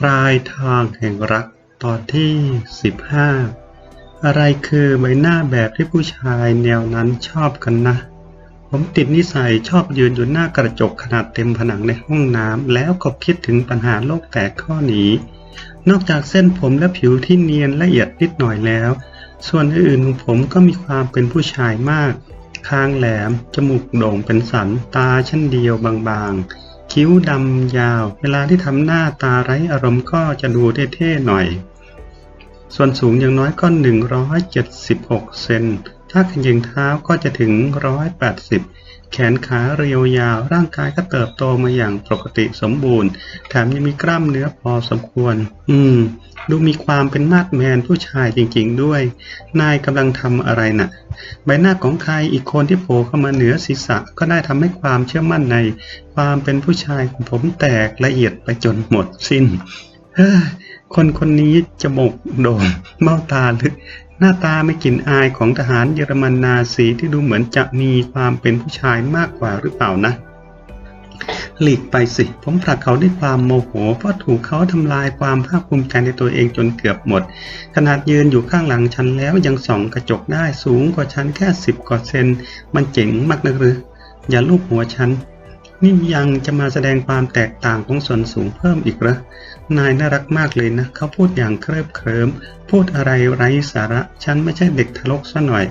ปลายทางแห่งรักตอนที่ 15 อะไรคือใบหน้าแบบที่ผู้ชายแนวนั้นชอบกันนะ ผมติดนิสัยชอบยืนอยู่หน้ากระจกขนาดเต็มผนังในห้องน้ำแล้วก็คิดถึงปัญหาโลกแตกข้อนี้ นอกจากเส้นผมและผิวที่เนียนละเอียดนิดหน่อยแล้ว ส่วนอื่นของผมก็มีความเป็นผู้ชายมาก คางแหลม จมูกโด่งเป็นสัน ตาชั้นเดียวบางๆ คิ้วดำยาว เวลาที่ทำหน้าตาไร้อารมณ์ก็จะดูเท่ๆหน่อย ส่วนสูงอย่างน้อยก็ 176 เซน ถ้าขยิงเท้าก็จะถึง 180 แขนขาเรียวยาว ร่างกายก็เติบโตมาอย่างปกติสมบูรณ์ แถมยังมีกล้ามเนื้อพอสมควร อืม ดูมีความเป็นมาดแมนผู้ชายจริงๆด้วย นายกำลังทำอะไรน่ะ ใบหน้าของใครอีกคนที่โผล่เข้ามาเหนือศีรษะก็ได้ทำให้ความเชื่อมั่นใน ความเป็นผู้ชายของผมแตกละเอียดไปจนหมดสิ้นเฮ้ยคนคนนี้จมูกโด่งเบ้าตาลึก น้าตาไม่กลิ่นอายของทหารเยอรมันนาซีที่ดูเหมือนจะมีความเป็นผู้ชายมากกว่าหรือเปล่านะ หลีกไปสิ ผมผลักเขาด้วยความโมโห เพราะถูกเขาทำลายความภาคภูมิใจในตัวเองจนเกือบหมด ขนาดยืนอยู่ข้างหลังฉันแล้วยังส่องกระจกได้สูงกว่าฉันแค่สิบกว่าเซน มันเจ๋งมากนะหรืออย่าลูบหัวฉัน นี่ยังจะมาแสดงความแตกต่างของส่วนสูงเพิ่มอีกเหรอ นายน่ารักมากเลยนะ เขาพูดอย่างเคริบเคริม พูดอะไรไร้สาระ ฉันไม่ใช่เด็กทารกซะหน่อย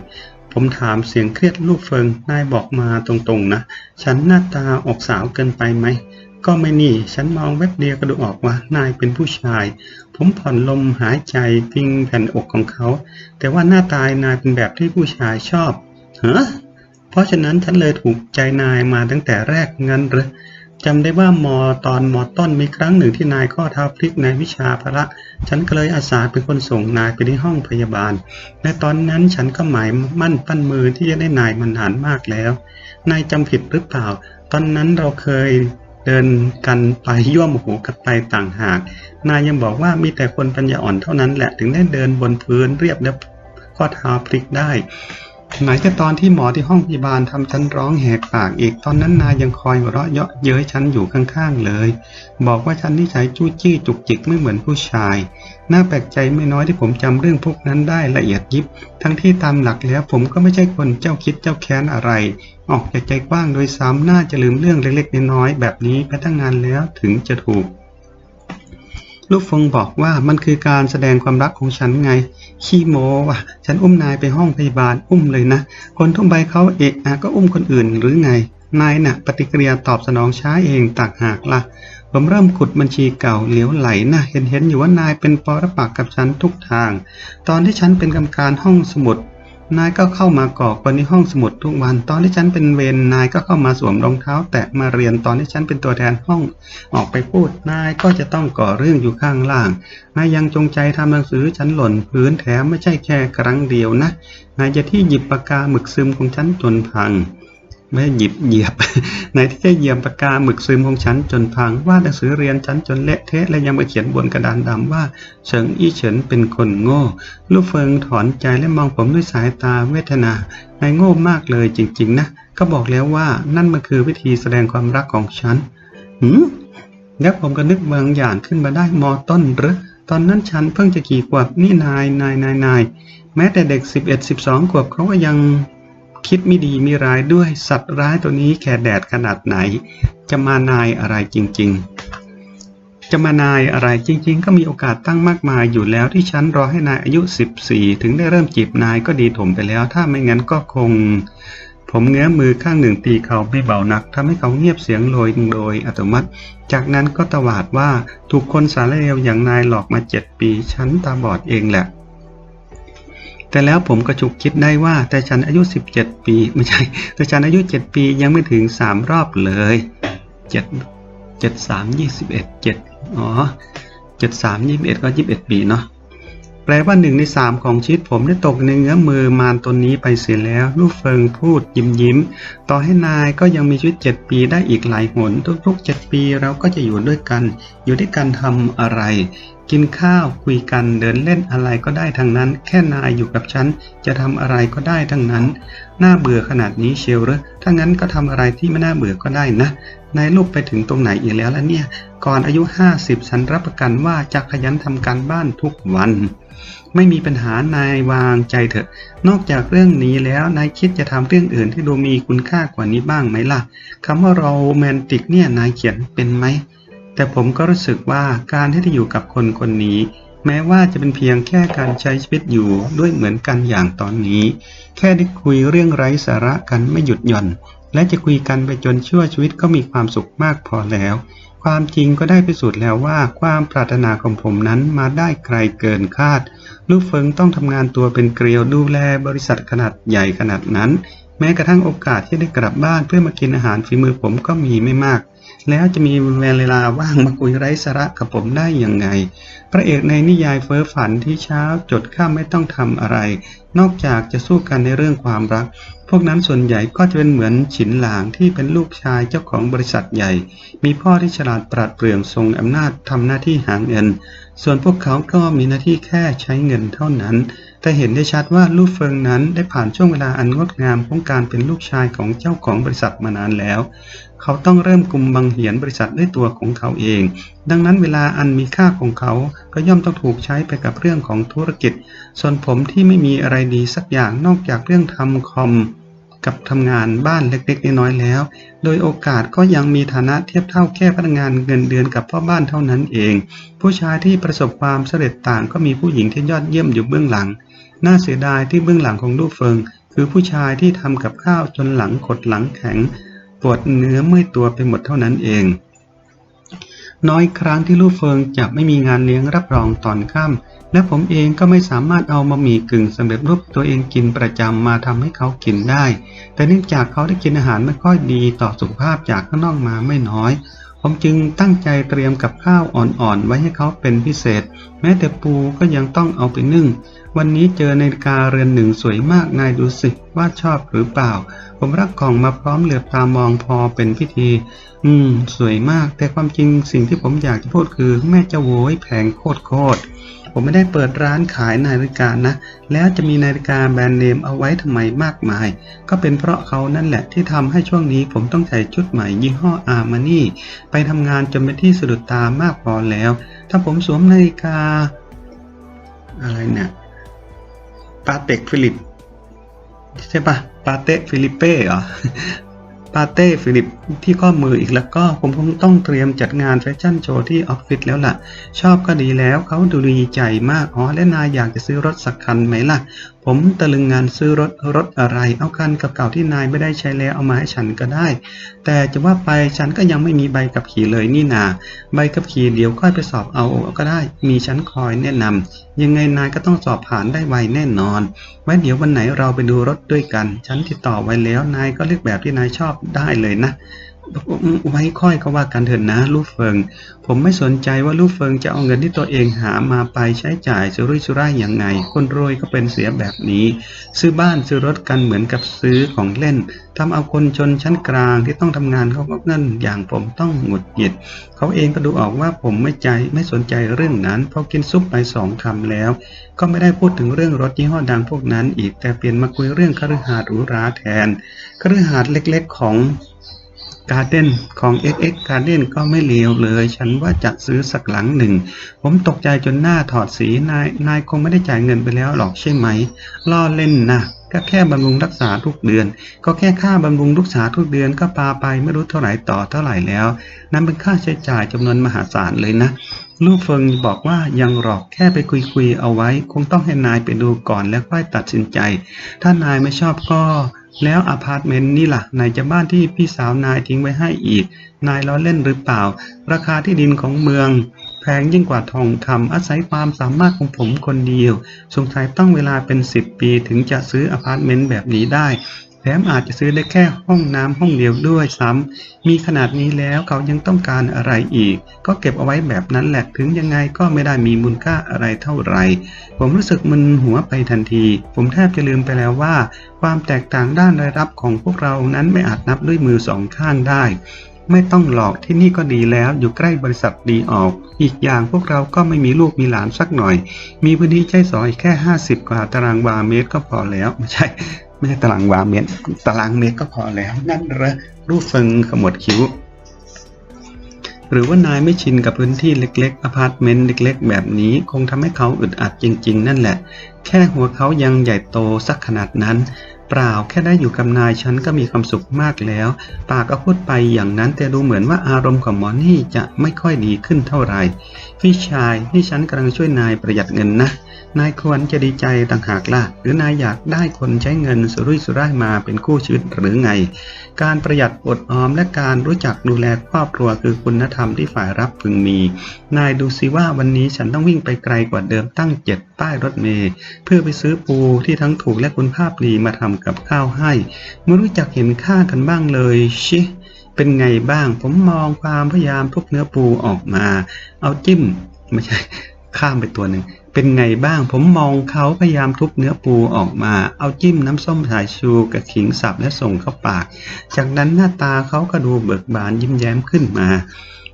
ผมถามเสียงเครียดลูกเฟิง นายบอกมาตรงๆนะ ฉันหน้าตาออกสาวเกินไปไหม ก็ไม่นี่ ฉันมองแวบเดียวก็ดูออกว่า นายเป็นผู้ชาย ผมผ่อนลมหายใจพิงแผ่นอกของเขา แต่ว่าหน้าตายนายเป็นแบบที่ผู้ชายชอบ เฮ้อเพราะฉะนั้นฉันเลยถูกใจนายมาตั้งแต่แรกงั้นเหรือ จำได้ว่ามอตอนมอต้นมีครั้งหนึ่งที่นายข้อเท้าพลิกในวิชาพละฉันก็เลยอาสาเป็นคนส่งนายไปที่ห้องพยาบาล ในตอนนั้นฉันก็หมายมั่นปั้นมือที่จะได้นายมานานมากแล้ว นายจำผิดหรือเปล่า ตอนนั้นเราเคยเดินกันไปย่วมหูกันไปต่างหาก นายยังบอกว่ามีแต่คนปัญญาอ่อนเท่านั้นแหละถึงได้เดินบนพื้นเรียบและข้อเท้าพลิกได้ ไหนจะตอนที่หมอที่ห้องพยาบาลทำฉันร้องแหกปากอีก ตอนนั้นนายยังคอยหัวเราะเยาะเย้ยฉันอยู่ข้างๆเลย บอกว่าฉันนิสัยจู้จี้จุกจิกไม่เหมือนผู้ชาย น่าแปลกใจไม่น้อยที่ผมจำเรื่องพวกนั้นได้ละเอียดยิบ ทั้งที่ตามหลักแล้วผมก็ไม่ใช่คนเจ้าคิดเจ้าแค้นอะไร ออกจากใจกว้างโดยซ้ำน่าจะลืมเรื่องเล็กๆน้อยๆแบบนี้ไปตั้งนานแล้วถึงจะถูก ลูกฟงบอกว่ามันคือการแสดงความรักของฉันไง ขี้โมว่ะ ฉันอุ้มนายไปห้องพยาบาลอุ้มเลยนะ คนทั่วไปเขาเอะอะก็อุ้มคนอื่นหรือไง นายน่ะ ปฏิกิริยาตอบสนองช้าเองต่างหากละ่ะ ผมเริ่มขุดบัญชีเก่าเหลียวไหลนะเห็นเห็นอยู่ว่านายเป็นปรปักกับฉันทุกทาง ตอนที่ฉันเป็นกรรมการห้องสมุด นายก็เข้ามาก่อกวนในห้องสมุดทุกวัน ตอนที่ฉันเป็นเวรนายก็เข้ามาสวมรองเท้า แตะมาเรียนตอนที่ฉันเป็นตัวแทนห้องออกไปพูด นายก็จะต้องก่อเรื่องอยู่ข้างล่าง นายยังจงใจทำหนังสือฉันหล่นพื้นแถมไม่ใช่แค่ครั้งเดียวนะ นายจะที่หยิบปากกาหมึกซึมของฉันจนพัง ไม่หยิบเหยียบนที่จะเหยียบปากกาหมึกซึมของฉันจนพังวาดหนังสือเรียนฉันจนเละเทะและยังมาเขียนบนกระดานดำว่าเฉิงอี้เฉินเป็นคนโง่ลูกเฟิงถอนใจและมองผมด้วยสายตาเวทนานายโง่มากเลยจริง ๆ นะ ก็บอกแล้วว่านั่นมันคือวิธีแสดงความรักของฉันหืมแล้วผมก็นึกบางอย่างขึ้นมาได้มอต้นหรือตอนนั้นฉันเพิ่งจะกี่ขวบนี่นายนายนายนายแม้แต่เด็ก 11 12ขวบเขาก็ยัง คิดไม่ดีมีร้ายด้วยสัตว์ร้ายตัวนี้แค่แดดขนาดไหน จะมานายอะไรจริง ๆ จะมานายอะไรจริง ๆ ก็มีโอกาสตั้งมากมายอยู่แล้วที่ฉันรอให้นายอายุ 14 ถึงได้เริ่มจีบนายก็ดีถมไปแล้ว ถ้าไม่งั้นก็คง ผมเงื้อมือข้างหนึ่งตีเขาไม่เบานักทำให้เขาเงียบเสียงโรยโดยอัตโนมัติ จากนั้นก็ตวาดว่าถูกคนสารเลวอย่างนายหลอกมาเจ็ดปี ฉันตาบอดเองแหละ แต่แล้วผมก็ฉุกคิดได้ว่า แต่ฉันอายุ 17 ปี ไม่ใช่ แต่ฉันอายุ 7 ปียังไม่ถึง 3 รอบเลย 7 7 3 21 7 อ๋อ 7 3 21 ก็ 21 ปีเนาะ ลว่าหนึ่งในสามของชีวิตผมได้ตกในเงื้อมือมารตนนี้ไปเสียแล้ว ลูกเฟิงพูดยิ้มยิ้ม ต่อให้นายก็ยังมีชีวิตเจ็ดปีได้อีกหลายหน ทุกๆเจ็ดปีเราก็จะอยู่ด้วยกัน อยู่ด้วยกันทำอะไร กินข้าวคุยกันเดินเล่นอะไรก็ได้ทั้งนั้น แค่นายอยู่กับฉันจะทำอะไรก็ได้ทั้งนั้น น่าเบื่อขนาดนี้เชียวหรือถ้างั้นก็ทำอะไรที่ไม่น่าเบื่อก็ได้นะ นายลูกไปถึงตรงไหนอีกแล้วล่ะเนี่ย ก่อนอายุ 50 ฉันรับประกันว่าจะขยันทำการบ้านทุกวัน ไม่มีปัญหานายวางใจเถอะ นอกจากเรื่องนี้แล้วนายคิดจะทำเรื่องอื่นที่ดูมีคุณค่ากว่านี้บ้างไหมล่ะคำว่าโรแมนติกเนี่ยนายเขียนเป็นไหม แต่ผมก็รู้สึกว่าการที่จะอยู่กับคนคนนี้ แม้ว่าจะเป็นเพียงแค่การใช้ชีวิตอยู่ด้วยเหมือนกันอย่างตอนนี้ แค่ได้คุยเรื่องไร้สาระกันไม่หยุดหย่อน และจะคุยกันไปจนชั่วชีวิตก็มีความสุขมากพอแล้ว ความจริงก็ได้พิสูจน์แล้วว่าความปรารถนาของผมนั้นมาได้ไกลเกินคาด ลูกเฟิงต้องทำงานตัวเป็นเกลียวดูแลบริษัทขนาดใหญ่ขนาดนั้น แม้กระทั่งโอกาสที่ได้กลับบ้านเพื่อมากินอาหารฝีมือผมก็มีไม่มาก แล้วจะมีเวลาว่างมาคุยไร้สาระกับผมได้ยังไง พระเอกในนิยายเฟ้อฝันที่เช้าจดข้ามไม่ต้องทำอะไร นอกจากจะสู้กันในเรื่องความรัก พวกนั้นส่วนใหญ่ก็จะเป็นเหมือนฉินหลางที่เป็นลูกชายเจ้าของบริษัทใหญ่ มีพ่อที่ฉลาดปราดเปรื่องทรงอำนาจทำหน้าที่หาเงิน ส่วนพวกเขาก็มีหน้าที่แค่ใช้เงินเท่านั้น แต่เห็นได้ชัดว่าลูกเฟิงนั้นได้ผ่านช่วงเวลาอันงดงามของการเป็นลูกชายของเจ้าของบริษัทมานานแล้ว เขาต้องเริ่มกลุ่มบังเหียนบริษัทด้วยตัวของเขาเอง ดังนั้นเวลาอันมีค่าของเขาก็ย่อมต้องถูกใช้ไปกับเรื่องของธุรกิจ ส่วนผมที่ไม่มีอะไรดีสักอย่างนอกจากเรื่องทำคอม กับทำงานบ้านเล็กๆน้อยๆแล้ว โดยโอกาสก็ยังมีฐานะเทียบเท่าแค่พนักงานเงินเดือนกับพ่อบ้านเท่านั้นเอง ผู้ชายที่ประสบความสำเร็จต่างก็มีผู้หญิงที่ยอดเยี่ยมอยู่เบื้องหลัง น่าเสียดายที่เบื้องหลังของลูกเฟิง คือผู้ชายที่ทำกับข้าวจนหลังขดหลังแข็ง ปวดเนื้อเมื่อยตัวไปหมดเท่านั้นเอง น้อยครั้งที่ลูกเฟิงจะไม่มีงานเลี้ยงรับรองตอนค่ำและผมเองก็ไม่สามารถเอาบะหมี่กึ่งสำเร็จรูปตัวเองกินประจำมาทำให้เขากินได้ แต่เนื่องจากเขาได้กินอาหารไม่ค่อยดีต่อสุขภาพจากข้างนอกมาไม่น้อย ผมจึงตั้งใจเตรียมกับข้าวอ่อนๆไว้ให้เขาเป็นพิเศษ แม้แต่ปูก็ยังต้องเอาไปนึ่ง วันนี้เจอนาฬิกาเรือนหนึ่งสวยมากนายดูสิว่าชอบหรือเปล่า ผมรักกล่องมาพร้อมเหลือบตามองพอเป็นพิธี อืม สวยมาก แต่ความจริงสิ่งที่ผมอยากจะพูดคือ แม่เจะโวยแพงโคตรโคตรผมไม่ได้เปิดร้านขายนาฬิกานะ แล้วจะมีนาฬิกาแบรนด์เนมเอาไว้ทำไมมากมาย ก็เป็นเพราะเขานั่นแหละที่ทำให้ช่วงนี้ผมต้องใส่ชุดใหม่ยี่ห้ออาร์มานี่ ไปทำงานจนเป็นที่สะดุดตามากพอแล้ว ถ้าผมสวมนาฬิกา อะไรเนี่ย ปาเต็กฟิลิป ใช่ปะปาเต้ฟิลิปเป้เหรอปาเต้ฟิลิป ที่ข้อมืออีกแล้วก็ผมคงต้องเตรียมจัดงานแฟชั่นโชว์ที่ออฟฟิศแล้วล่ะ ชอบก็ดีแล้วเขาดูดีใจมากอ๋อและนายอยากจะซื้อรถสักคันไหมล่ะ ผมตะลึงงานซื้อรถรถอะไร เอาคันเก่าๆที่นายไม่ได้ใช้แล้วเอามาให้ฉันก็ได้ แต่จะว่าไปฉันก็ยังไม่มีใบขับขี่เลยนี่นา ใบขับขี่เดี๋ยวค่อยไปสอบเอาก็ได้ มีฉันคอยแนะนำยังไงนายก็ต้องสอบผ่านได้ไวแน่นอนไว้เดี๋ยววันไหนเราไปดูรถด้วยกัน ฉันติดต่อไว้แล้วนายก็เลือกแบบที่นายชอบได้เลยนะ ไว้ค่อยก็ว่ากันเถอะนะลูกเฟิง ผมไม่สนใจว่าลูกเฟิงจะเอาเงินที่ตัวเองหามาไปใช้จ่ายสุรุ่ยสุร่ายอย่างไง คนรวยก็เป็นเสียแบบนี้ ซื้อบ้านซื้อรถกันเหมือนกับซื้อของเล่นทำเอาคนชนชั้นกลางที่ต้องทำงานเขาก็เงินอย่างผมต้องหงุดหงิดเขาเองก็ดูออกว่าผมไม่ใจไม่สนใจเรื่องนั้นพอกินซุปไปสองคำแล้ว ก็ไม่ได้พูดถึงเรื่องรถยี่ห้อดังพวกนั้นอีกแต่เปลี่ยนมาคุยเรื่องคฤหาสน์หรูหราแทนคฤหาสน์เล็กๆของ การ์เด้นของ XX Garden ก็ไม่เลวเลย ฉันว่าจะซื้อสักหลังหนึ่ง ผมตกใจจนหน้าถอดสีนายนายคงไม่ได้จ่ายเงินไปแล้วหรอกใช่ไหมล่อเล่นนะก็แค่บำรุงรักษาทุกเดือน ก็แค่ค่าบำรุงรักษาทุกเดือนก็ปาไปไม่รู้เท่าไหร่ต่อเท่าไหร่แล้ว นั่นเป็นค่าใช้จ่ายจำนวนมหาศาลเลยนะ ลูกเฟิงบอกว่ายังหรอกแค่ไปคุยๆเอาไว้ คงต้องให้นายไปดูก่อนแล้วค่อยตัดสินใจ ถ้านายไม่ชอบก็ แล้วอพาร์ตเมนต์นี่ล่ะไหนจะบ้านที่พี่สาวนายทิ้งไว้ให้อีก นายล้อเล่นหรือเปล่า ราคาที่ดินของเมือง แพงยิ่งกว่าทองคำอาศัยความสามารถของผมคนเดียว สงสัยต้องเวลาเป็น 10 ปีถึงจะซื้ออพาร์ตเมนต์แบบนี้ได้ แถมอาจจะซื้อได้แค่ห้องน้ำห้องเดียวด้วยซ้ำมีขนาดนี้แล้วเขายังต้องการอะไรอีก ก็เก็บเอาไว้แบบนั้นแหละถึงยังไงก็ไม่ได้มีมูลค่าอะไรเท่าไหร่ ผมรู้สึกมึนหัวไปทันที ผมแทบจะลืมไปแล้วว่า ความแตกต่างด้านรายรับของพวกเรานั้นไม่อาจนับด้วยมือสองข้างได้ไม่ต้องหลอกที่นี่ก็ดีแล้วอยู่ใกล้บริษัทดีออก อีกอย่างพวกเราก็ไม่มีลูกมีหลานสักหน่อย มีพื้นที่ใช้สอยแค่ 50 กว่าตารางวาเมตรก็พอแล้วไม่ใช่ ไม่ใช่ตารางวาเมตรตารางเมตรก็พอแล้ว นั่นเหรอรูปฟิงขมวดคิ้ว หรือว่านายไม่ชินกับพื้นที่เล็กๆอพาร์ตเมนต์เล็ก ๆ แบบนี้ คงทำให้เขาอึดอัดจริง ๆ นั่นแหละ แค่หัวเขายังใหญ่โตสักขนาดนั้น เปล่าแค่ได้อยู่กับนายฉันก็มีความสุขมากแล้ว ปากก็พูดไปอย่างนั้นแต่ดูเหมือนว่าอารมณ์ของหมอนี่จะไม่ค่อยดีขึ้นเท่าไหร่ พี่ชายนี่ฉันกำลังช่วยนายประหยัดเงินนะ นายควรจะดีใจต่างหากล่ะ หรือนายอยากได้คนใช้เงินสุรุ่ยสุร่ายมาเป็นคู่ชีวิตหรือไง การประหยัดอดออมและการรู้จักดูแลครอบครัวคือคุณธรรมที่ฝ่ายรับพึงมี นายดูสิว่าวันนี้ฉันต้องวิ่งไปไกลกว่าเดิมตั้งเจ็ดป้ายรถเมล์เพื่อไปซื้อปูที่ทั้งถูกและคุณภาพดีมาทำกับข้าวให้ ไม่รู้จักเห็นค่ากันบ้างเลยชิเป็นไงบ้าง ผมมองความพยายามทุบเนื้อปูออกมา เอาจิ้ม ไม่ใช่ ข้ามไปตัวหนึ่ง เป็นไงบ้าง ผมมองเขาพยายามทุบเนื้อปูออกมา เอาจิ้มน้ำส้มสายชูกับขิงสับและส่งเข้าปาก จากนั้นหน้าตาเขาก็ดูเบิกบานยิ้มแย้มขึ้นมา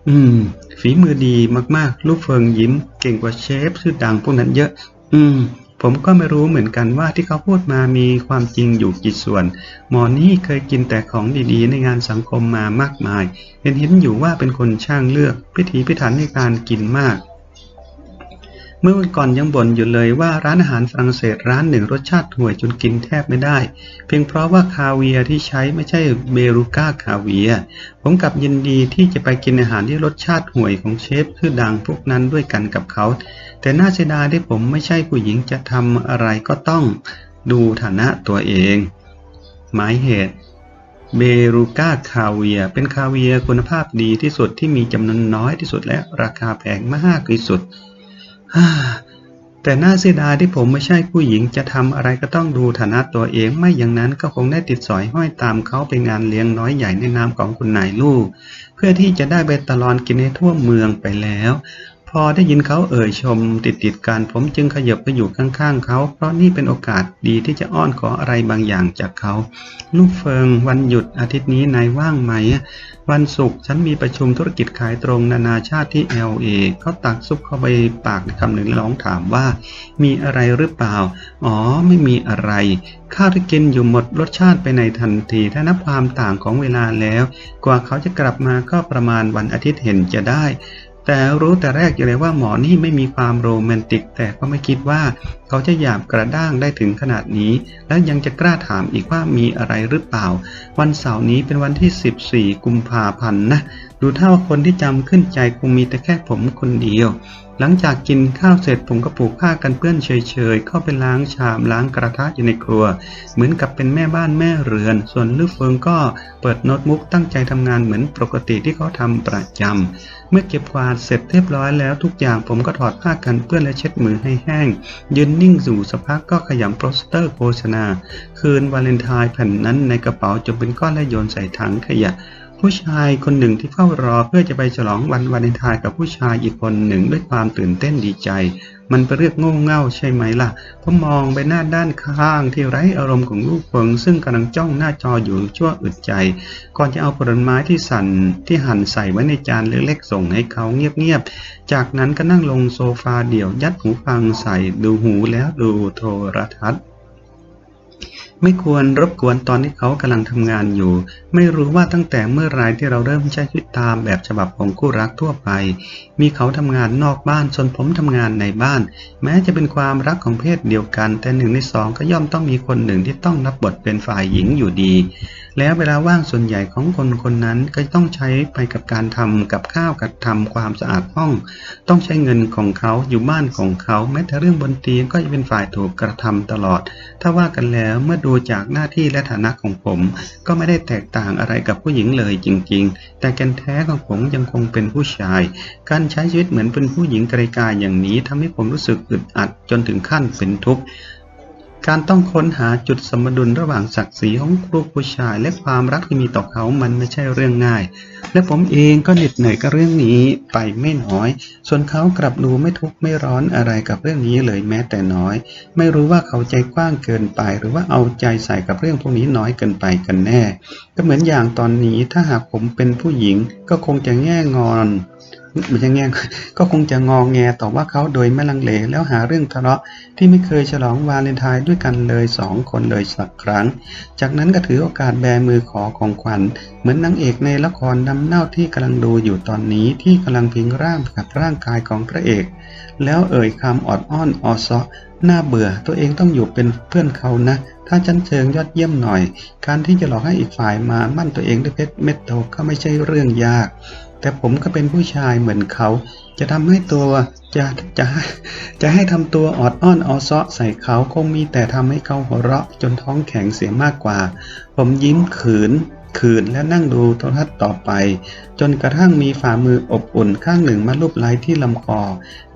อืม ฝีมือดีมากๆ ลูกเฟิงยิ้ม เก่งกว่าเชฟชื่อดังพวกนั้นเยอะ อืม ผมก็ไม่รู้เหมือนกันว่าที่เขาพูดมามีความจริงอยู่กี่ส่วน หมอนี่เคยกินแต่ของดีๆ ในงานสังคมมามากมาย เห็นเห็นอยู่ว่าเป็นคนช่างเลือก พิถีพิถันในการกินมาก เมื่อวันก่อนยังบ่นอยู่เลยว่าร้านอาหารฝรั่งเศสร้านหนึ่งรสชาติห่วยจนกินแทบไม่ได้ เพียงเพราะว่าคาเวียร์ที่ใช้ไม่ใช่เบรูก้าคาเวียร์ผมกับยินดีที่จะไปกินอาหารที่รสชาติห่วยของเชฟชื่อดังพวกนั้นด้วยกันกับเขา แต่น่าเสียดายที่ผมไม่ใช่ผู้หญิงจะทำอะไรก็ต้องดูฐานะตัวเอง หมายเหตุ เบรูก้าคาเวีย เป็นคาเวียคุณภาพดีที่สุดที่มีจำนวนน้อยที่สุดและราคาแพงมากที่สุด แต่น่าเสียดายที่ผมไม่ใช่ผู้หญิงจะทำอะไรก็ต้องดูฐานะตัวเอง ไม่อย่างนั้นก็คงได้ติดสอยห้อยตามเขาไปงานเลี้ยงน้อยใหญ่ในนามของคุณนายลูก เพื่อที่จะได้ไปตลอดกินให้ทั่วเมืองไปแล้ว อได้ยินเขาเอ่ยชมติดติดกันผมจึงขยับไปอยู่ข้างๆเขา เพราะนี่เป็นโอกาสดีที่จะอ้อนขออะไรบางอย่างจากเขา ลูกเฟิงวันหยุดอาทิตย์นี้นายว่างไหม วันศุกร์ฉันมีประชุมธุรกิจขายตรงนานาชาติที่ LA เขาตักซุปเข้าไปปากคำหนึ่งแล้วร้องถามว่า มีอะไรหรือเปล่า อ๋อ ไม่มีอะไร ข้าวที่กินอยู่หมดรสชาติไปในทันที ถ้านับความต่างของเวลาแล้ว กว่าเขาจะกลับมาก็ประมาณวันอาทิตย์เห็นจะได้ แต่รู้แต่แรกอยู่เลยว่าหมอนี่ไม่มีความโรแมนติก แต่ก็ไม่คิดว่า เขาจะหยาบกระด้างได้ถึงขนาดนี้ และยังจะกล้าถามอีกว่ามีอะไรหรือเปล่า วันเสาร์นี้เป็นวันที่ 14 กุมภาพันธ์นะ ดูเท่าว่าคนที่จำขึ้นใจคงมีแต่แค่ผมคนเดียว หลังจากกินข้าวเสร็จผมก็ปลูกผ้ากันเปื้อนเฉยๆ เข้าไปล้างชามล้างกระทะอยู่ในครัว เหมือนกับเป็นแม่บ้านแม่เรือน ส่วนลูกเฟิงก็เปิดโน้ตบุ๊กตั้งใจทำงานเหมือนปกติที่เขาทำประจำ เมื่อเก็บกวาดเสร็จเรียบร้อยแล้วทุกอย่างผมก็ถอดผ้ากันเปื้อนและเช็ดมือให้แห้ง ยืนนิ่งสู่สักพักก็ขยำโปสเตอร์โฆษณา คืนวาเลนไทน์แผ่นนั้นในกระเป๋าจนเป็นก้อนและโยนใส่ถังขยะ ผู้ชายคนหนึ่งที่เฝ้ารอเพื่อจะไปฉลองวันวาเลนไทน์กับผู้ชายอีกคนหนึ่งด้วยความตื่นเต้นดีใจ มันเป็นเรื่องโง่เง่าใช่ไหมล่ะผมมองไปหน้าด้านข้างที่ไร้อารมณ์ของลูกเฟิงซึ่งกำลังจ้องหน้าจออยู่ชั่วอึดใจ ก่อนจะเอาผลไม้ที่สั่นที่หั่นใส่ไว้ในจานเล็กๆส่งให้เขาเงียบๆ จากนั้นก็นั่งลงโซฟาเดี่ยวยัดหูฟังใส่ดูหูแล้วดูโทรทัศน์ ไม่ควรรบกวนตอนที่เขากำลังทำงานอยู่ ไม่รู้ว่าตั้งแต่เมื่อไรที่เราเริ่มใช้ชีวิตตามแบบฉบับของคู่รักทั่วไป มีเขาทำงานนอกบ้านส่วนผมทำงานในบ้าน แม้จะเป็นความรักของเพศเดียวกัน แต่หนึ่งในสองก็ย่อมต้องมีคนหนึ่งที่ต้องรับบทเป็นฝ่ายหญิงอยู่ดี แล้วเวลาว่างส่วนใหญ่ของคนคนนั้นก็ต้องใช้ไปกับการทำกับข้าวกับทำความสะอาดห้อง ต้องใช้เงินของเขาอยู่บ้านของเขา แม้แต่เรื่องบนเตียงก็จะเป็นฝ่ายถูกกระทำตลอด ถ้าว่ากันแล้วเมื่อดูจากหน้าที่และฐานะของผม ก็ไม่ได้แตกต่างอะไรกับผู้หญิงเลยจริง ๆ แต่แกนแท้ของผมยังคงเป็นผู้ชาย การใช้ชีวิตเหมือนเป็นผู้หญิงไกลกายอย่างนี้ทำให้ผมรู้สึกอึดอัดจนถึงขั้นเป็นทุกข์การต้องค้นหาจุดสมดุลระหว่างศักดิ์ศรีของลูกผู้ชาย และความรักที่มีต่อเขามันไม่ใช่เรื่องง่ายและผมเองก็เหน็ดเหนื่อยกับเรื่องนี้ไปไม่น้อย ส่วนเขากลับดูไม่ทุกข์ไม่ร้อนอะไรกับเรื่องนี้เลยแม้แต่น้อย ไม่รู้ว่าเขาใจกว้างเกินไป หรือว่าเอาใจใส่กับเรื่องพวกนี้น้อยเกินไปกันแน่ ก็เหมือนอย่างตอนนี้ถ้าหากผมเป็นผู้หญิงก็คงจะแง่งอนม่ใช่แง่ก็คงจะงองแงต่อว่าเขาโดยไม่ลังเลแล้วหาเรื่องทะเลาะที่ไม่เคยฉลองวาเลนไทน์ด้วยกันเลยสองคนเลยสักครั้ง จากนั้นก็ถือโอกาสแบมือขอของขวัญ เหมือนนางเอกในละครน้ำเน่าที่กำลังดูอยู่ตอนนี้ที่กำลังพิงร่างกับร่างกายของพระเอก แล้วเอ่ยคำออดอ้อนออซอน่าเบื่อตัวเองต้องอยู่เป็นเพื่อนเขานะ ถ้าชั้นเชิงยอดเยี่ยมหน่อย การที่จะหลอกให้อีกฝ่ายมามั่นตัวเองด้วยเพชรเม็ดโตก็ไม่ใช่เรื่องยาก แต่ผมก็เป็นผู้ชายเหมือนเขา จะทำให้ตัวจะจะจะให้ทำตัวออดอ้อนออซอใส่เขาคงมีแต่ทำให้เขาหัวเราะจนท้องแข็งเสียมากกว่า ผมยิ้มขืน ขืนและนั่งดูโทรทัศน์ต่อไป จนกระทั่งมีฝ่ามืออบอุ่นข้างหนึ่งมาลูบไล้ที่ลำคอ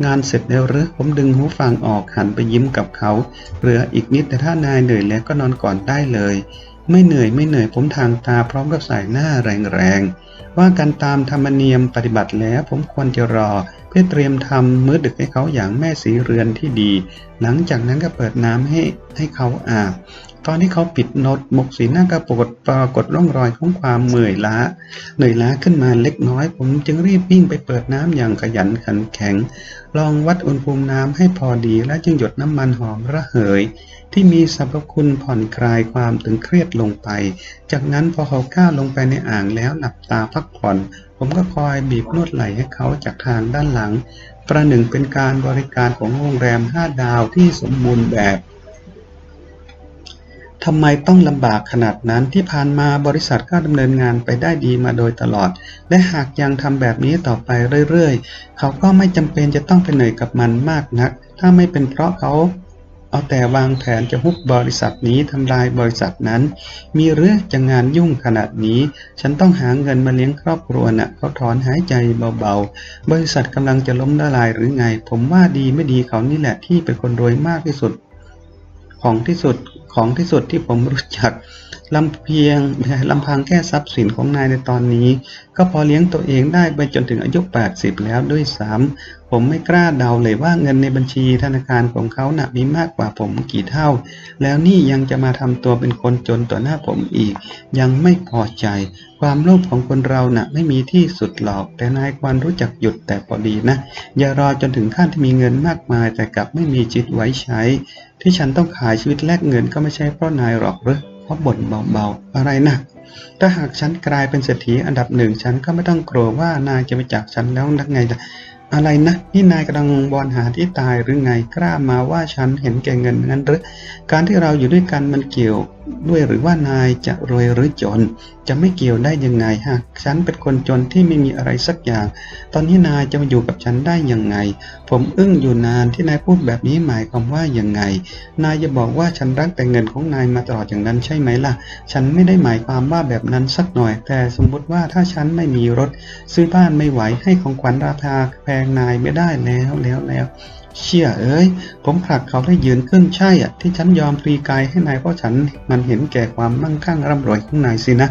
งานเสร็จแล้วหรือผมดึงหูฟังออกหันไปยิ้มกับเขาเหลืออีกนิดแต่ถ้านายเหนื่อยแล้วก็นอนก่อนได้เลย ไม่เหนื่อยไม่เหนื่อยผมทางตาพร้อมกับสายหน้าแรงๆว่ากันตามธรรมเนียมปฏิบัติแล้วผมควรจะรอเพื่อเตรียมทำมื้อดึกให้เขาอย่างแม่สีเรือนที่ดี หลังจากนั้นก็เปิดน้ำให้ให้เขาอาบ ตอนที่เขาปิดโนตหมกสีหน้ากระปรากฏปรากฏร่องรอยของความเหนื่อยล้า เหนื่อยล้าขึ้นมาเล็กน้อย ผมจึงรีบวิ่งไปเปิดน้ำอย่างขยันขันแข็ง ลองวัดอุณหภูมิน้ำให้พอดีและจึงหยดน้ำมันหอมระเหย ที่มีสรรพคุณผ่อนคลายความตึงเครียดลงไป จากนั้นพอเขาก้าวลงไปในอ่างแล้วหลับตาพักผ่อน ผมก็คอยบีบนวดไหล่ให้เขาจากทางด้านหลัง ประหนึ่งเป็นการบริการของโรงแรม5ดาวที่สมบูรณ์แบบ ทำไมต้องลำบากขนาดนั้นที่ผ่านมาบริษัทก็ดำเนินงานไปได้ดีมาโดยตลอด และหากยังทำแบบนี้ต่อไปเรื่อยๆ เขาก็ไม่จำเป็นจะต้องไปเหนื่อยกับมันมากนัก ถ้าไม่เป็นเพราะเขาเอาแต่วางแผนจะฮุบบริษัทนี้ทำลายบริษัทนั้น มีเรื่องจะงานยุ่งขนาดนี้ ฉันต้องหาเงินมาเลี้ยงครอบครัวน่ะเขาถอนหายใจเบาๆ บริษัทกำลังจะล้มละลายหรือไง ผมว่าดีไม่ดีเขานี่แหละที่เป็นคนรวยมากที่สุด ของที่สุด ของที่สุดที่ผมรู้จักลำเพียงลำพังแค่ทรัพย์สินของนายในตอนนี้ ก็พอเลี้ยงตัวเองได้ไปจนถึงอายุ 80 แล้วด้วยซ้ำผมไม่กล้าเดาเลยว่าเงินในบัญชีธนาคารของเขาหนะ่ะมีมากกว่าผมกี่เท่า แล้วนี่ยังจะมาทำตัวเป็นคนจนต่อหน้าผมอีก ยังไม่พอใจ ความโลภของคนเรานะ่ะไม่มีที่สุดหรอก แต่นายควรรู้จักหยุดแต่พอดีนะ อย่ารอจนถึงขั้นที่มีเงินมากมายแต่กลับไม่มีจิตไว้ใช้ ที่ฉันต้องขายชีวิตแลกเงินก็ไม่ใช่เพราะนายหรอกหรือเพราะบ่นเบาๆ อะไรนะถ้าหากฉันกลายเป็นเศรษฐีอันดับหนึ่งฉันก็ไม่ต้องกลัวว่านายจะไปจากฉันแล้วนักไงล่ะอะไรนะนี่นายกำลังบอนหาที่ตายหรือไงกล้ามาว่าฉันเห็นแก่เงินงั้นหรือการที่เราอยู่ด้วยกันมันเกี่ยวด้วยหรือว่านายจะรวยหรือจน จะไม่เกี่ยวได้ยังไงหากฉันเป็นคนจนที่ไม่มีอะไรสักอย่าง ตอนนี้นายจะมาอยู่กับฉันได้ยังไง ผมอึ้งอยู่นานที่นายพูดแบบนี้หมายความว่ายังไง นายจะบอกว่าฉันรักแต่เงินของนายมาตลอดอย่างนั้นใช่ไหมล่ะ ฉันไม่ได้หมายความว่าแบบนั้นสักหน่อย แต่สมมติว่าถ้าฉันไม่มีรถ ซื้อบ้านไม่ไหวให้ของขวัญราคาแพงนายไม่ได้แล้วแล้วแล้ว เชี่ยเอ้ย ผมผลักเขาได้ยืนขึ้นใช่อะที่ฉันยอมปรีกายให้นายเพราะฉันมันเห็นแก่ความมั่งคั่งร่ำรวยของนายสินะ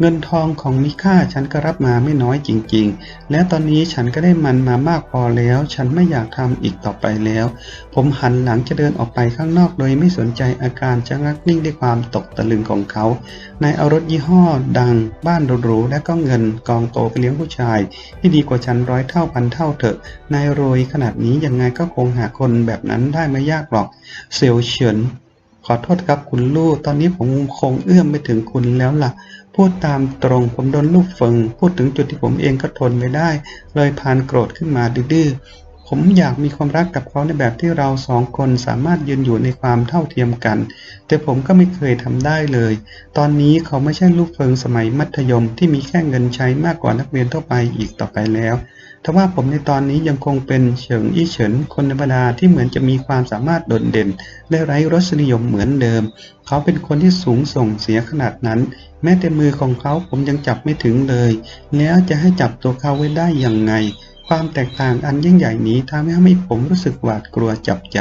เงินทองของมิค่าฉันก็รับมาไม่น้อยจริงๆ และตอนนี้ฉันก็ได้มันมามากพอแล้ว ฉันไม่อยากทำอีกต่อไปแล้ว ผมหันหลังจะเดินออกไปข้างนอกโดยไม่สนใจอาการจะงักนิ่งด้วยความตกตะลึงของเขานายเอารถยี่ห้อดัง บ้านหรูและก็เงินกองโตไปเลี้ยงผู้ชาย ที่ดีกว่าฉันร้อยเท่าพันเท่าเถอะ นายรวยขนาดนี้ยังไงก็คงหาคนแบบนั้นได้ไม่ยากหรอก เซลเฉินขอโทษครับคุณลูกตอนนี้ผมคงเอื้อมไม่ถึงคุณแล้วล่ะ พูดตามตรงผมโดนลูกเฟิงพูดถึงจุดที่ผมเองก็ทนไม่ได้ เลยพานโกรธขึ้นมาดื้อๆผมอยากมีความรักกับเขาในแบบที่เราสองคนสามารถยืนอยู่ในความเท่าเทียมกัน แต่ผมก็ไม่เคยทำได้เลย ตอนนี้เขาไม่ใช่ลูกเฟิงสมัยมัธยมที่มีแค่เงินใช้มากกว่านักเรียนทั่วไปอีกต่อไปแล้วทว่าผมในตอนนี้ยังคงเป็นเฉิงอี้เฉินคนธรรมดาที่เหมือนจะมีความสามารถโดดเด่น และไร้รสนิยมเหมือนเดิม เขาเป็นคนที่สูงส่งเสียขนาดนั้น แม้แต่มือของเขาผมยังจับไม่ถึงเลย แล้วจะให้จับตัวเขาไว้ได้อย่างไง ความแตกต่างอันยิ่งใหญ่นี้ทำให้ให้ผมรู้สึกหวาดกลัวจับใจ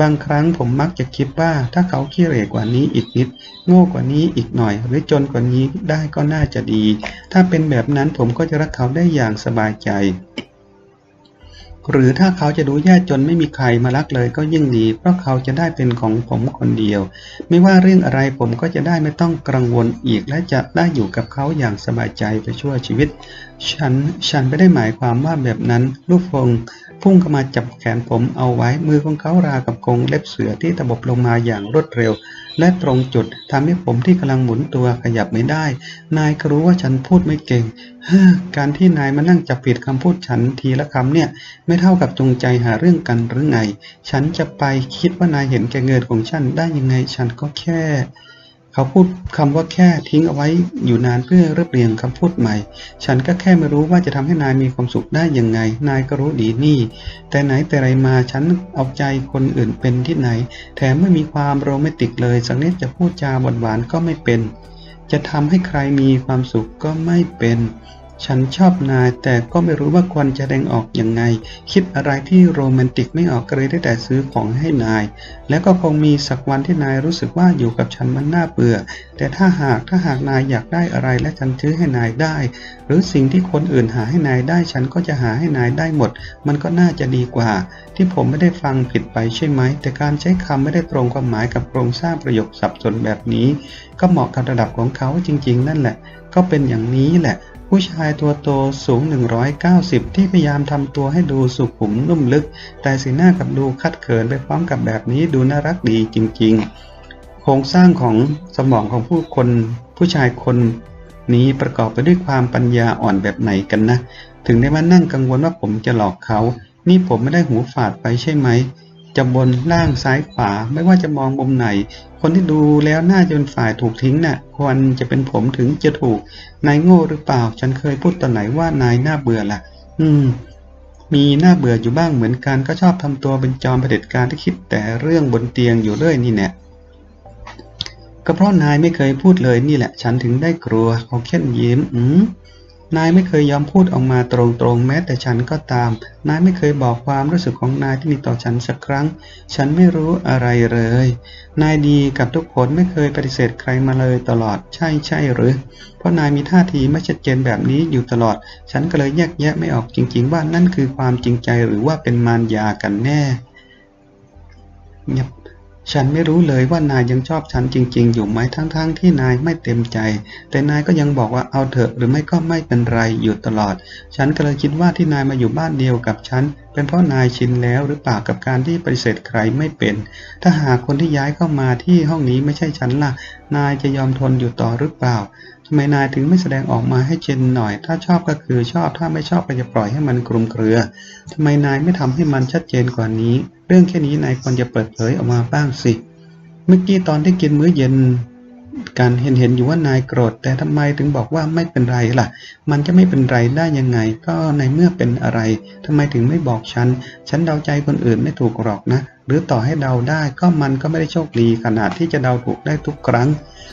บางครั้งผมมักจะคิดว่าถ้าเขาขี้เหร่กว่านี้อีกนิด โง่กว่านี้อีกหน่อย หรือจนกว่านี้ได้ก็น่าจะดี ถ้าเป็นแบบนั้นผมก็จะรักเขาได้อย่างสบายใจ หรือถ้าเขาจะดูแย่จนไม่มีใครมารักเลยก็ยิ่งดี เพราะเขาจะได้เป็นของผมคนเดียว ไม่ว่าเรื่องอะไรผมก็จะได้ไม่ต้องกังวลอีก และจะได้อยู่กับเขาอย่างสบายใจไปชั่วชีวิต ฉันฉันไม่ได้หมายความว่าแบบนั้น ลูกฟงพุ่งเข้ามาจับแขนผมเอาไว้มือของเขารากับกรงเล็บเสือที่ตะบบลงมาอย่างรวดเร็ว และตรงจุดทำให้ผมที่กำลังหมุนตัวขยับไม่ได้ นายก็รู้ว่าฉันพูดไม่เก่งฮ่าการที่นายมานั่งจับผิดคำพูดฉันทีละคำเนี่ย ไม่เท่ากับจงใจหาเรื่องกันหรือไง ฉันจะไปคิดว่านายเห็นแก่เงินของฉันได้ยังไง ฉันก็แค่ เขาพูดคำว่าแค่ทิ้งเอาไว้อยู่นานเพื่อเรียบเรียงคำพูดใหม่ ฉันก็แค่ไม่รู้ว่าจะทำให้นายมีความสุขได้ยังไง นายก็รู้ดีนี่ แต่ไหนแต่ไรมาฉันเอาใจคนอื่นเป็นที่ไหน แถมไม่มีความโรแมนติกเลย สักนิดจะพูดจาหวานๆก็ไม่เป็น จะทำให้ใครมีความสุขก็ไม่เป็น ฉันชอบนายแต่ก็ไม่รู้ว่าควรจะแสดงออกอยังไง คิดอะไรที่โรแมนติกไม่ออกก็เลยได้แต่ซื้อของให้นาย แล้วก็คงมีสักวันที่นายรู้สึกว่าอยู่กับฉันมันน่าเบื่อ แต่ถ้าหากถ้าหากนายอยากได้อะไรและฉันซื้อให้นายได้ หรือสิ่งที่คนอื่นหาให้นายได้ ฉันก็จะหาให้นายได้หมด มันก็น่าจะดีกว่า ที่ผมไม่ได้ฟังผิดไปใช่ไหม แต่การใช้คำไม่ได้ตรงความหมายกับโครงสร้างประโยคสับสนแบบนี้ ก็เหมาะกับระดับของเขาจริง ๆ นั่นแหละ ก็เป็นอย่างนี้แหละ ผู้ชายตัวโตสูง 190 ที่พยายามทำตัวให้ดูสุขุมนุ่มลึก แต่สีหน้ากับดูคัดเขินไปพร้อมกับแบบนี้ดูน่ารักดีจริง ๆ โครงสร้างของสมองของผู้คน ผู้ชายคนนี้ประกอบไปด้วยความปัญญาอ่อนแบบไหนกันนะ ถึงได้มานั่งกังวลว่าผมจะหลอกเขา นี่ผมไม่ได้หูฝาดไปใช่ไหม จะบนล่างซ้ายขวา ไม่ว่าจะมองมุมไหน คนที่ดูแล้วน่าจะเป็นฝ่ายถูกทิ้งน่ะ ควรจะเป็นผมถึงจะถูก นายโง่หรือเปล่า ฉันเคยพูดตอนไหนว่านายน่าเบื่อล่ะ อืม มีน่าเบื่ออยู่บ้างเหมือนกันก็ชอบทำตัวเป็นจอมเผด็จการที่คิดแต่เรื่องบนเตียงอยู่เรื่อยนี่แน่ก็เพราะนายไม่เคยพูดเลยนี่แหละ ฉันถึงได้กลัวเขาเค้นยิ้ม อืม นายไม่เคยยอมพูดออกมาตรงๆ แม้แต่ฉันก็ตาม นายไม่เคยบอกความรู้สึกของนายที่มีต่อฉันสักครั้ง ฉันไม่รู้อะไรเลย นายดีกับทุกคนไม่เคยปฏิเสธใครมาเลยตลอด ใช่ใช่หรือ เพราะนายมีท่าทีไม่ชัดเจนแบบนี้อยู่ตลอด ฉันก็เลยแยกแยะไม่ออกจริง ๆ ว่านั่นคือความจริงใจหรือว่าเป็นมารยากันแน่เงียบ ฉันไม่รู้เลยว่านายยังชอบฉันจริง ๆ อยู่ไหมทั้งๆทที่นายไม่เต็มใจ แต่นายก็ยังบอกว่าเอาเถอะหรือไม่ก็ไม่เป็นไรอยู่ตลอด ฉันก็เลยคิดว่าที่นายมาอยู่บ้านเดียวกับฉัน เป็นเพราะนายชินแล้วหรือเปล่ากับการที่ปฏิเสธใครไม่เป็น ถ้าหากคนที่ย้ายเข้ามาที่ห้องนี้ไม่ใช่ฉันล่ะ นายจะยอมทนอยู่ต่อหรือเปล่า ทำไมนายถึงไม่แสดงออกมาให้เจนหน่อย ถ้าชอบก็คือชอบ ถ้าไม่ชอบก็จะปล่อยให้มันกลุ่มเกลือ ทำไมนายไม่ทำให้มันชัดเจนกว่านี้ เรื่องแค่นี้นายควรจะเปิดเผยออกมาบ้างสิ เมื่อกี้ตอนที่กินมื้อเย็นการเห็นเห็นอยู่ว่านายโกรธ แต่ทำไมถึงบอกว่าไม่เป็นไรล่ะ มันจะไม่เป็นไรได้ยังไง ก็ในเมื่อเป็นอะไรทำไมถึงไม่บอกฉัน ฉันเดาใจคนอื่นไม่ถูกหรอกนะ หรือต่อให้เดาได้ก็มันก็ไม่ได้โชคดีขนาดที่จะเดาถูกได้ทุกครั้ง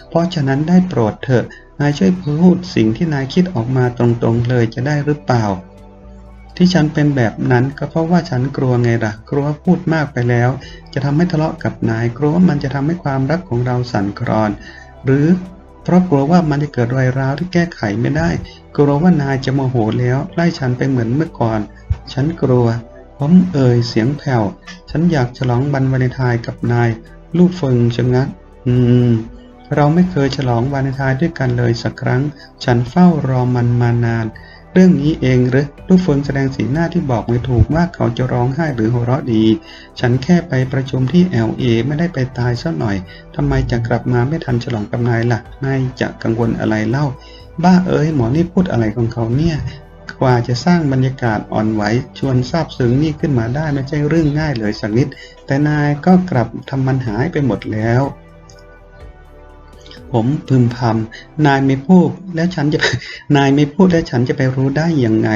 เพราะฉะนั้นได้โปรดเถอะ นายช่วยพูดสิ่งที่นายคิดออกมาตรงๆเลยจะได้หรือเปล่า ที่ฉันเป็นแบบนั้นก็เพราะว่าฉันกลัวไงล่ะ กลัวพูดมากไปแล้ว จะทำให้ทะเลาะกับนาย กลัวว่ามันจะทำให้ความรักของเราสั่นคลอน หรือเพราะกลัวว่ามันจะเกิดรอยร้าวที่แก้ไขไม่ได้ กลัวว่านายจะโมโหแล้วไล่ฉันไปเหมือนเมื่อก่อน ฉันกลัวผมเอ่ยเสียงแผ่ว ฉันอยากฉลองวันวาเลนไทน์กับนาย ลูกเฟิงชะงัก อืม เราไม่เคยฉลองวาเลนไทน์ด้วยกันเลยสักครั้ง ฉันเฝ้ารอมันมานาน เรื่องนี้เองหรือลูกเฟิงแสดงสีหน้าที่บอกไม่ถูกว่าเขาจะร้องไห้หรือหัวเราะดี ฉันแค่ไปประชุมที่ LA ไม่ได้ไปตายซะหน่อยทำไมจะกลับมาไม่ทันฉลองกับนายล่ะนายจะกังวลอะไรเล่า บ้าเอ้ยหมอนี่พูดอะไรของเขาเนี่ยกว่าจะสร้างบรรยากาศอ่อนไหวชวนซาบซึ้งนี่ขึ้นมาได้ไม่ใช่เรื่องง่ายเลยสักนิด แต่นายก็กลับทำมันหายไปหมดแล้ว ผมพึมพำนายไม่พูดแล้วฉันจะนายไม่พูดแล้วฉันจะไปรู้ได้อยังไง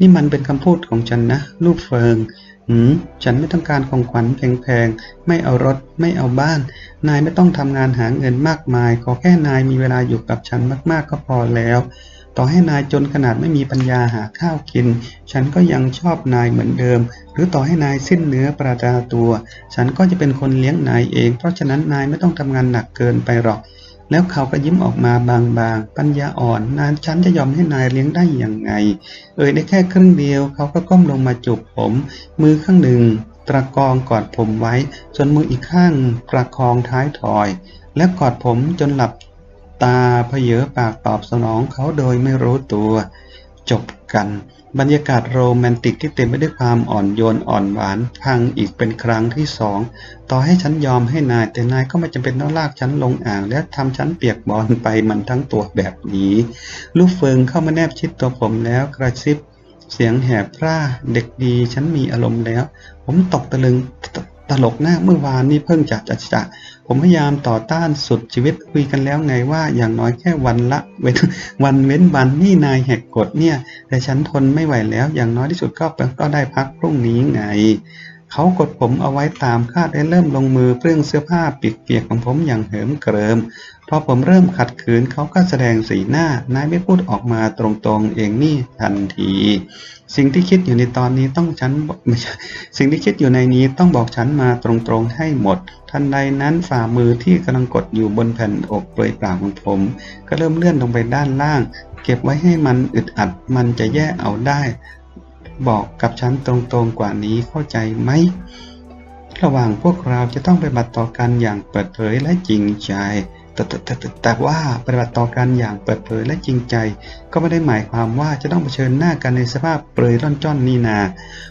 นี่มันเป็นคำพูดของฉันนะ ลูกเฟิงหืมฉันไม่ต้องการของขวัญแพงๆ ไม่เอารถ ไม่เอาบ้าน นายไม่ต้องทำงานหาเงินมากมาย ขอแค่นายมีเวลาอยู่กับฉันมากๆก็พอแล้ว ต่อให้นายจนขนาดไม่มีปัญญาหาข้าวกิน ฉันก็ยังชอบนายเหมือนเดิม หรือต่อให้นายสิ้นเนื้อประดาตัว ฉันก็จะเป็นคนเลี้ยงนายเอง เพราะฉะนั้นนายไม่ต้องทำงานหนักเกินไปหรอก แล้วเขาก็ยิ้มออกมาบางๆ ปัญญาอ่อน นานฉันจะยอมให้นายเลี้ยงได้อย่างไง เอ่ยได้แค่ครึ่งเดียว เขาก็ก้มลงมาจูบผม มือข้างหนึ่ง ตะกองกอดผมไว้ ส่วนมืออีกข้างประคองท้ายถอย และกอดผมจนหลับตาเพเยอปากตอบสนองเขาโดยไม่รู้ตัว จบกัน บรรยากาศโรแมนติกที่เต็มไปด้วยความอ่อนโยนอ่อนหวานพังอีกเป็นครั้งที่สองต่อให้ฉันยอมให้นาย แต่นายก็ไม่จำเป็นต้องลากฉันลงอ่าง และทำฉันเปียกบอลไปมันทั้งตัวแบบนี้ ลูกเฟิงเข้ามาแนบชิดตัวผมแล้วกระซิบ เสียงแหบพร่าเด็กดี ฉันมีอารมณ์แล้ว ผมตกตะลึงตตลกหน้าเมื่อวานนี่เพิ่งจะจะจะ ผมพยายามต่อต้านสุดชีวิตคุยกันแล้วไงว่าอย่างน้อยแค่วันละเว้นวันเว้นวันนี่นายแหกกฎเนี่ย แต่ฉันทนไม่ไหวแล้ว อย่างน้อยที่สุดก็ก็ได้พักพรุ่งนี้ไงเขากดผมเอาไว้ตามคาดและเริ่มลงมือเปลื้องเสื้อผ้าเปียกๆของผมอย่างเหิมเกริม พอผมเริ่มขัดขืนเขาก็แสดงสีหน้านายไม่พูดออกมาตรงๆเองนี่ทันที สิ่งที่คิดอยู่ในตอนนี้ต้องฉันไม่ใช่สิ่งที่คิดอยู่ในนี้ต้องบอกฉันมาตรงๆให้หมด ทันใดนั้นฝ่ามือที่กำลังกดอยู่บนแผ่นอกเปลือยเปล่าของผม ก็เริ่มเลื่อนลงไปด้านล่าง เก็บไว้ให้มันอึดอัดมันจะแย่เอาได้ บอกกับฉันตรงๆกว่านี้เข้าใจไหมระหว่างพวกเราจะต้องไปบัติต่อกันอย่างเปิดเผยและจริงใจ แต่แต่แต่แตแต่ว่าปฏิบัติต่อกันอย่างเปิดเผยและจริงใจ ก็ไม่ได้หมายความว่าจะต้องเผชิญหน้ากันในสภาพเปลือยร่อนจ้อนนี่นา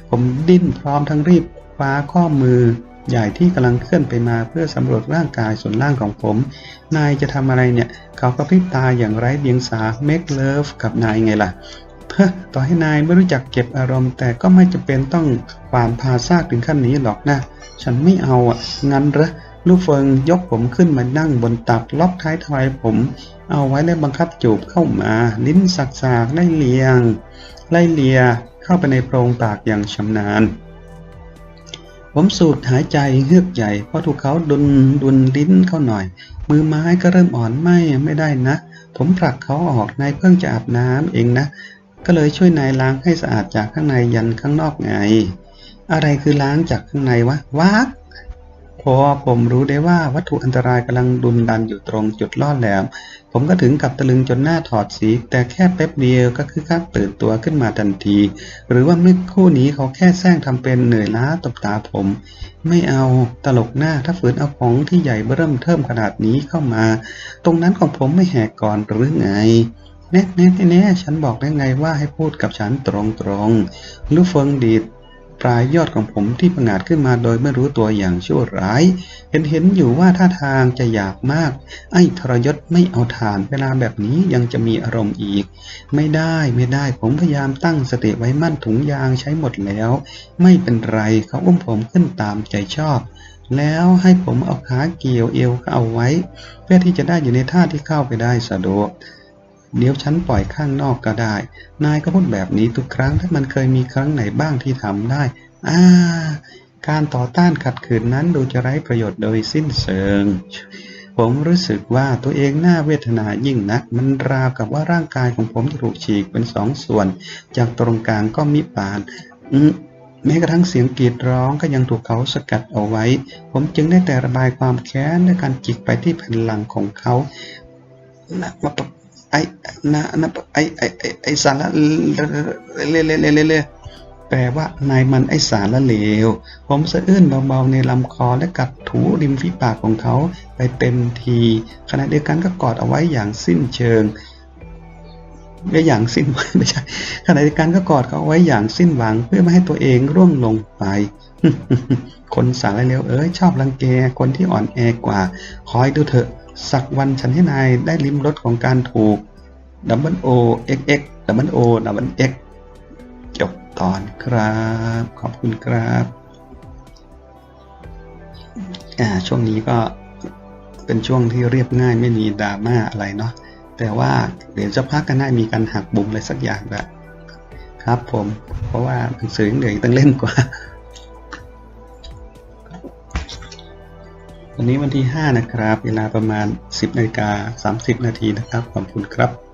ผมดิ้นพร้อมทั้งรีบคว้าข้อมือ ใหญ่ที่กำลังเคลื่อนไปมาเพื่อสำรวจร่างกายส่วนล่างของผม นายจะทำอะไรเนี่ย เขาก็พริบตาอย่างไร้เดียงสา make love กับนายไงล่ะเฮ้ต่อให้นายไม่รู้จักเก็บอารมณ์ แต่ก็ไม่จำเป็นต้องหวานพาซากถึงขั้นนี้หรอกนะ ฉันไม่เอาอะ งั้นเหรอ ลูกเฟิงยกผมขึ้นมานั่งบนตักล็อกท้ายทอยผม เอาไว้และบังคับจูบเข้ามา ลิ้นสักๆไล่เลียง ไล่เลียเข้าไปในโพรงปากอย่างชำนาญ ผมสูดหายใจเฮือกใหญ่เพราะถูกเขาดุนดุนลิ้นเข้าหน่อย มือไม้ก็เริ่มอ่อนไม่ไม่ได้นะ ผมผลักเขาออกนายเพิ่งจะอาบน้ำเองนะ ก็เลยช่วยนายล้างให้สะอาดจากข้างในยันข้างนอกไง อะไรคือล้างจากข้างในวะวัก อผมรู้ได้ว่าวัตถุอันตรายกำลังดุนดันอยู่ตรงจุดล่อแหลม ผมก็ถึงกับตะลึงจนหน้าถอดสี แต่แค่แป๊บเดียวก็คือคักตื่นตัวขึ้นมาทันที หรือว่าเมื่อคู่นี้เขาแค่แซงทำเป็นเหนื่อยล้าตบตาผม ไม่เอาตลกหน้าถ้าฝืนเอาของที่ใหญ่เริ่มเทิมขนาดนี้เข้ามา ตรงนั้นของผมไม่แหกก่อนหรือไงแน่แน่แน่ฉันบอกได้ไงว่าให้พูดกับฉันตรงๆลูกเฟิงดีด ปลายยอดของผมที่ผงาดขึ้นมาโดยไม่รู้ตัวอย่างชั่วร้าย เห็นเห็นอยู่ว่าท่าทางจะหยาบมาก ไอ้ทรยศไม่เอาทานเวลาแบบนี้ยังจะมีอารมณ์อีก ไม่ได้ไม่ได้ผมพยายามตั้งสติไว้มั่นถุงยางใช้หมดแล้ว ไม่เป็นไรเขาอุ้มผมขึ้นตามใจชอบแล้วให้ผมเอาขาเกี่ยวเอวเขาเอาไว้ เพื่อที่จะได้อยู่ในท่าที่เข้าไปได้สะดวก เดี๋ยวฉันปล่อยข้างนอกก็ได้ นายก็พูดแบบนี้ทุกครั้งถ้ามันเคยมีครั้งไหนบ้างที่ทำได้ อ่า การต่อต้านขัดขืนนั้นดูจะไร้ประโยชน์โดยสิ้นเชิง ผมรู้สึกว่าตัวเองน่าเวทนายิ่งนัก มันราวกับว่าร่างกายของผมถูกฉีกเป็นสองส่วน จากตรงกลางก็มิปานอืมแม้กระทั่งเสียงกรีดร้องก็ยังถูกเขาสกัดเอาไว้ ผมจึงได้แต่ระบายความแค้นด้วยการจิกไปที่แผ่นหลังของเขา ไอ้นะนะไอ้ไอ้ไอ้สารละเลเลเลเลเลแปลว่านายมันไอ้สารละเลว ผมสะอื้นเบาๆในลำคอและกัดถูริมฝีปากของเขาไปเต็มทีขณะเดียวกันก็กอดเอาไว้อย่างสิ้นเชิงไม่อย่างสิ้นไม่ใช่ขณะเดียวกันก็กอดเขาไว้อย่างสิ้นหวังเพื่อไม่ให้ตัวเองร่วงลงไป คนสารเลวเอ้ยชอบรังแกคนที่อ่อนแอกว่า คอยดูเถอะ สักวันฉันให้นายได้ลิ้มรสของการถูกดับเ o ลโอเอ็กเอ็กดับเ o ลโอดับเบิลเอ็กจบตอนครับ ขอบคุณครับอ่าช่วงนี้ก็เป็นช่วงที่เรียบง่ายไม่มีดราม่าอะไรเนาะแต่ว่าเดี๋ยวจะพักกันได้มีการหักบุมอะไรสักอย่างแหละครับผม เพราะว่าหนังสือเหนื่อยตั้งเล่มกว่า วันนี้วันที่ 5 นะครับ เวลาประมาณ 10นาฬิกา30 นาทีนะครับ ขอบคุณครับ